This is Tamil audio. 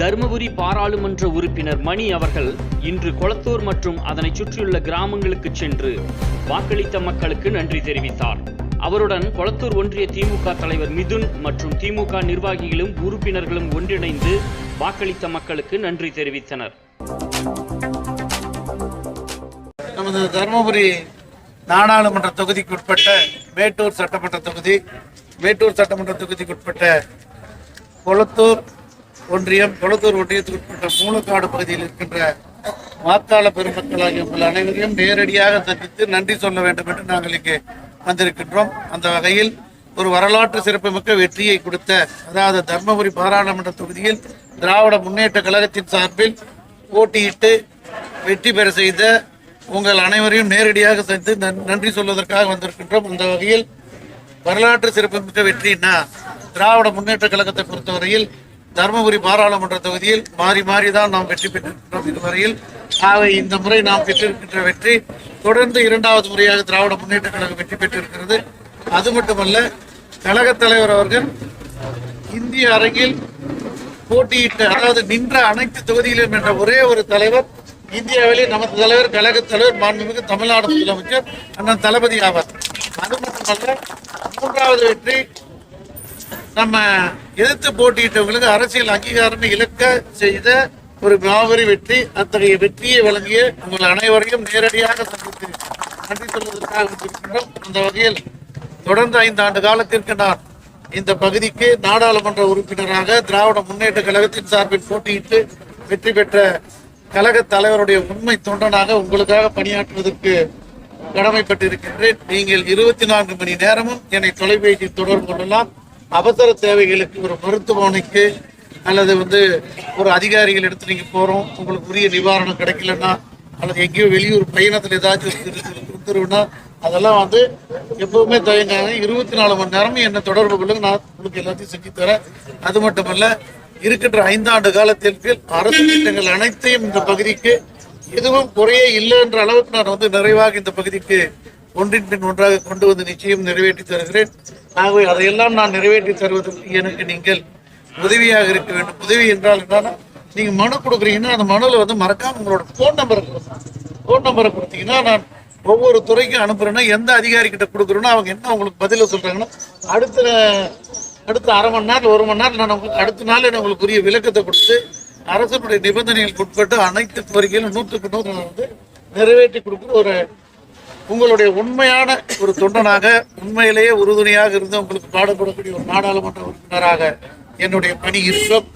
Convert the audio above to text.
தருமபுரி பாராளுமன்ற உறுப்பினர் மணி அவர்கள் இன்று கொளத்தூர் மற்றும் அதனை சுற்றியுள்ள கிராமங்களுக்கு சென்று வாக்களித்த மக்களுக்கு நன்றி தெரிவித்தார். அவருடன் கொளத்தூர் ஒன்றிய திமுக தலைவர் மிதுன் மற்றும் திமுக நிர்வாகிகளும் உறுப்பினர்களும் ஒன்றிணைந்து வாக்களித்த மக்களுக்கு நன்றி தெரிவித்தனர். நமது தருமபுரி நாடாளுமன்ற தொகுதிக்கு உட்பட்ட மேட்டூர் சட்டமன்ற தொகுதி மேட்டூர் சட்டமன்ற தொகுதிக்கு உட்பட்ட கொளத்தூர் ஒன்றியம் கொளத்தூர் ஒன்றியத்துக்கு உட்பட்ட மூலக்காடு பகுதியில் இருக்கின்ற வாக்காள பெருமக்களாகிய உங்கள் அனைவரையும் நேரடியாக சந்தித்து நன்றி சொல்ல வேண்டும் என்று நாங்கள் இங்கே வந்திருக்கின்றோம். அந்த வகையில் ஒரு வரலாற்று சிறப்புமிக்க வெற்றியை கொடுத்த அதாவது தர்மபுரி பாராளுமன்ற தொகுதியில் திராவிட முன்னேற்ற கழகத்தின் சார்பில் போட்டியிட்டு வெற்றி பெற செய்த உங்கள் அனைவரையும் நேரடியாக சந்தித்து நன்- நன்றி சொல்வதற்காக வந்திருக்கின்றோம். அந்த வகையில் வரலாற்று சிறப்புமிக்க வெற்றினா திராவிட முன்னேற்ற கழகத்தை பொறுத்தவரையில் தருமபுரி பாராளுமன்ற தொகுதியில் மாறி மாறி தான் நாம் வெற்றி பெற்றிருக்கிறோம் இதுவரையில். ஆகவே இந்த முறை நாம் பெற்றிருக்கின்ற வெற்றி தொடர்ந்து இரண்டாவது முறையாக திராவிட முன்னேற்ற கழகம் வெற்றி பெற்றிருக்கிறது. அது மட்டுமல்ல கழகத் தலைவர் அவர்கள் இந்திய அரங்கில் போட்டியிட்ட அதாவது நின்ற அனைத்து தொகுதியிலும் என்ற ஒரே ஒரு தலைவர் இந்தியாவிலே நமது தலைவர் கழக தலைவர் மாண்புமிகு தமிழ்நாடு முதலமைச்சர் அண்ணன் தளபதி ஆவார். அது மட்டுமல்ல மூன்றாவது வெற்றி நம்ம எதிர்த்து போட்டியிட்டவங்களுக்கு அரசியல் அங்கீகாரம் இழக்க செய்த ஒரு மாபெரும் வெற்றி அத்தகைய வெற்றியை வழங்கிய உங்கள் அனைவரையும் நேரடியாக சந்தித்து நன்றி சொல்வதற்காக வந்திருக்கின்றோம் அந்த வகையில் தொடர்ந்து ஐந்து ஆண்டு காலத்திற்கு நான் இந்த பகுதிக்கு நாடாளுமன்ற உறுப்பினராக திராவிட முன்னேற்ற கழகத்தின் சார்பில் போட்டியிட்டு வெற்றி பெற்ற கழக தலைவருடைய உண்மை தொண்டனாக உங்களுக்காக பணியாற்றுவதற்கு கடமைப்பட்டிருக்கின்றேன். நீங்கள் இருபத்தி நான்கு மணி நேரமும் என்னை தொலைபேசி தொடர்பு கொள்ளலாம். அவசர தேவைகளுக்கு ஒரு மருத்துவமனைக்கு அல்லது வந்து ஒரு அதிகாரிகள் எடுத்து நீங்கள் போகிறோம் உங்களுக்கு உரிய நிவாரணம் கிடைக்கலன்னா அல்லது எங்கேயோ வெளியூர் பயணத்தில் ஏதாச்சும் ஒரு அதெல்லாம் வந்து எப்பவுமே தயங்காங்க இருபத்தி நாலு மணி நேரமும் என்னை தொடர்பு கொள்ளுங்க. நான் உங்களுக்கு எல்லாத்தையும் செஞ்சு தரேன். அது மட்டுமல்ல இருக்கின்ற ஐந்தாண்டு காலத்திற்கு அரசு திட்டங்கள் அனைத்தையும் இந்த பகுதிக்கு எதுவும் குறையே இல்லை என்ற அளவுக்கு நான் வந்து நிறைவாக இந்த பகுதிக்கு ஒன்றின் பின் ஒன்றாக கொண்டு வந்து நிச்சயம் நிறைவேற்றி தருகிறேன். ஆகவே அதையெல்லாம் நான் நிறைவேற்றி தருவதற்கு எனக்கு நீங்கள் உதவியாக இருக்க வேண்டும். உதவி என்றால் என்னன்னா நீங்க மனு கொடுக்குறீங்கன்னா அந்த மனுவில் வந்து மறக்காம உங்களோட ஃபோன் நம்பரை கொடுக்கணும் ஃபோன் நம்பரை கொடுத்தீங்கன்னா நான் ஒவ்வொரு துறைக்கும் அனுப்புறேன்னா எந்த அதிகாரி கிட்ட கொடுக்குறேனோ அவங்க என்ன உங்களுக்கு பதில சொல்றாங்கன்னா அடுத்த அடுத்த அரை மணி நேரம் ஒரு மணி நேரம் நான் உங்களுக்கு அடுத்த நாள் நான் உங்களுக்கு உரிய விளக்கத்தை கொடுத்து அரசனுடைய நிபந்தனைகளுக்கு உட்பட்டு அனைத்து கோரிக்கைகளும் நூற்றுக்கு நூறு நான் வந்து நிறைவேற்றி கொடுக்குற ஒரு உங்களுடைய உண்மையான ஒரு தொண்டனாக உண்மையிலேயே உறுதுணையாக இருந்து உங்களுக்கு பாடுபடக்கூடிய ஒரு நாடாளுமன்ற உறுப்பினராக என்னுடைய பணி இருக்கும்.